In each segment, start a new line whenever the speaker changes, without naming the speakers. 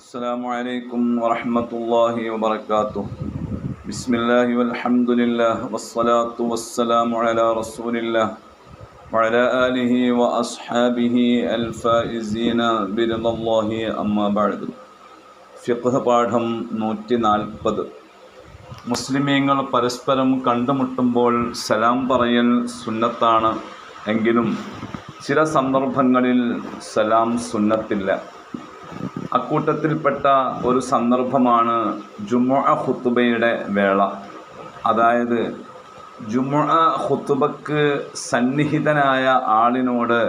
السلام عليكم ورحمة الله وبركاته بسم الله والحمد لله والصلاة والسلام على رسول الله وعلى آله وأصحابه الفائزين برضا الله أما بعد ഫിഖ് പാഠം നൂറ്റി നാൽപ്പത് മുസ്ലിമീങ്ങൾ പരസ്പരം കണ്ടുമുട്ടുമ്പോൾ സലാം പറയൽ സുന്നത്താണ് എങ്കിലും ചില സന്ദർഭങ്ങളിൽ സലാം സുന്നത്തില്ല അക്കൂട്ടത്തിൽപ്പെട്ട ഒരു സന്ദർഭമാണ് ജുമുഅ ഖുത്തുബയുടെ വേള. അതായത് ജുമുഅ ഖുത്തുബക്ക് സന്നിഹിതനായ ആളിനോട്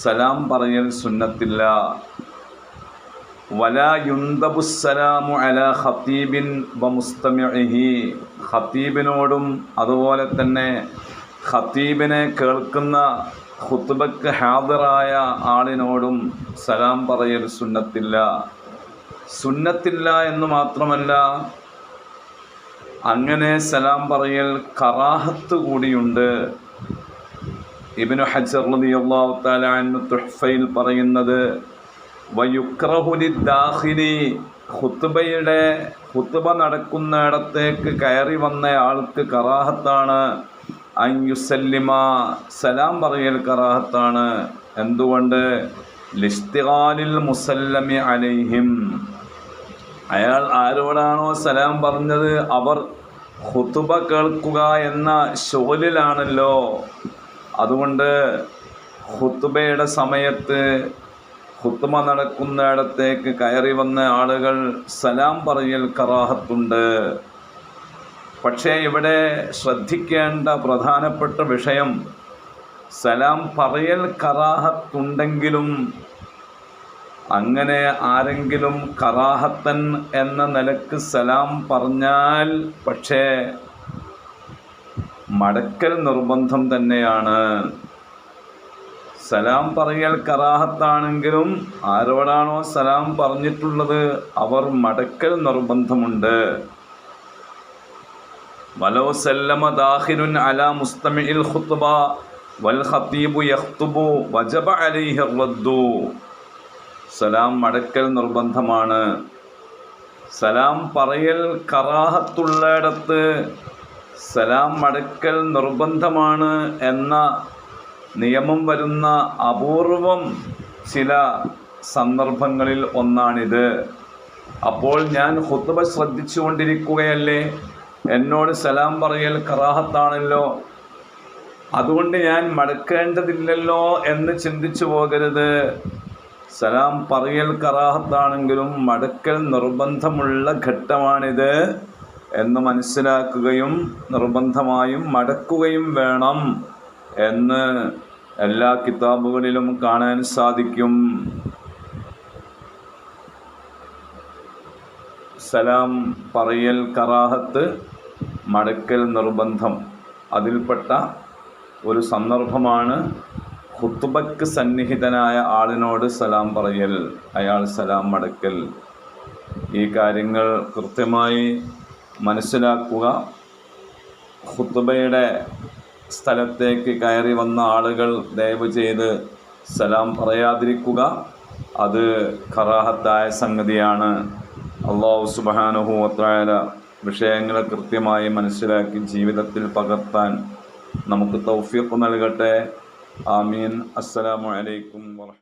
സലാം പറയൽ സുന്നത്തില്ല. വലാ യുന്തബുസലാമു അല ഖത്തീബിൻ വ മുസ്തമിഹി ഖത്തീബിനോടും അതുപോലെ തന്നെ ഖത്തീബിനെ കേൾക്കുന്ന ഖുത്തുബക്ക് ഹാദറായ ആളിനോടും സലാം പറയൽ സുന്നത്തില്ല. സുന്നത്തില്ല എന്ന് മാത്രമല്ല അങ്ങനെ സലാം പറയൽ കറാഹത്ത് കൂടിയുണ്ട്. ഇബിനു ഹജർ തആല തുഹ്ഫയിൽ പറയുന്നത് വയുക്രഹുലി ഖുത്തുബയുടെ ഖുത്തുബ നടക്കുന്നിടത്തേക്ക് കയറി വന്ന ആൾക്ക് കറാഹത്താണ്. അയ്യുസല്ലിമ സലാം പറയൽ കറാഹത്താണ്. എന്തുകൊണ്ട്? ലിസ്തിഖാലിൽ മുസല്ലമി അലൈഹിം. അയാൾ ആരോടാണോ സലാം പറഞ്ഞത്? അവർ ഹുതുബ കേൾക്കുക എന്ന ഷോലിലാണല്ലോ അതുകൊണ്ട് ഹുത്തുബയുടെ സമയത്ത് ഹുത്തുമ നടക്കുന്നിടത്തേക്ക് കയറി വന്ന ആളുകൾ സലാം പറയൽ കറാഹത്തുണ്ട്. പക്ഷേ ഇവിടെ ശ്രദ്ധിക്കേണ്ട പ്രധാനപ്പെട്ട വിഷയം സലാം പറയൽ കറാഹത്തുണ്ടെങ്കിലും അങ്ങനെ ആരെങ്കിലും കറാഹത്തൻ എന്ന നിലയ്ക്ക് സലാം പറഞ്ഞാൽ പക്ഷേ മടക്കൽ നിർബന്ധം തന്നെയാണ്. സലാം പറയൽ കറാഹത്താണെങ്കിലും ആരോടാണോ സലാം പറഞ്ഞിട്ടുള്ളത് അവർ മടക്കൽ നിർബന്ധമുണ്ട്. വലോ സല്ലമ ദാഹിരുൻ അല മുസ്തമിഇൽ ഖുത്ബ വൽ ഖതീബു യഖ്തുബു വജബ അലൈഹി റദ്ദു. സലാം മടക്കൽ നിർബന്ധമാണ്. സലാം പറയൽ കറാഹത്തുള്ളിടത്ത് സലാം മടക്കൽ നിർബന്ധമാണ് എന്ന നിയമം വരുന്ന അപൂർവം ചില സന്ദർഭങ്ങളിൽ ഒന്നാണിത്. അപ്പോൾ ഞാൻ ഹുത്തുബ ശ്രദ്ധിച്ചുകൊണ്ടിരിക്കുകയല്ലേ? എന്നോട് സലാം പറയൽ കറാഹത്താണല്ലോ. അതുകൊണ്ട് ഞാൻ മടക്കേണ്ടതില്ലല്ലോ എന്ന് ചിന്തിച്ചു പോകരുത്. സലാം പറയൽ കറാഹത്താണെങ്കിലും മടക്കൽ നിർബന്ധമുള്ള ഘട്ടമാണിത് എന്ന് മനസ്സിലാക്കുകയും നിർബന്ധമായും മടക്കുകയും വേണം എന്ന് എല്ലാ കിതാബുകളിലും കാണാൻ സാധിക്കും. സലാം പറയൽ കറാഹത്ത് മടക്കൽ നിർബന്ധം. അതിൽപ്പെട്ട ഒരു സന്ദർഭമാണ് ഹുത്തുബക്ക് സന്നിഹിതനായ ആളിനോട് സലാം പറയൽ. അയാൾ സലാം മടക്കൽ. ഈ കാര്യങ്ങൾ കൃത്യമായി മനസ്സിലാക്കുക. ഹുത്തുബയുടെ സ്ഥലത്തേക്ക് കയറി വന്ന ആളുകൾ ദയവ് ചെയ്ത് സലാം പറയാതിരിക്കുക. അത് ഖറാഹത്തായ സംഗതിയാണ്. അള്ളാഹു സുബാനുഹൂവത്തായ വിഷയങ്ങളെ കൃത്യമായി മനസ്സിലാക്കി ജീവിതത്തിൽ പകർത്താൻ നമുക്ക് തൗഫീഖ് നൽകട്ടെ. ആമീൻ. അസ്സലാമു അലൈക്കും വറഹ്മത്തുള്ളാഹി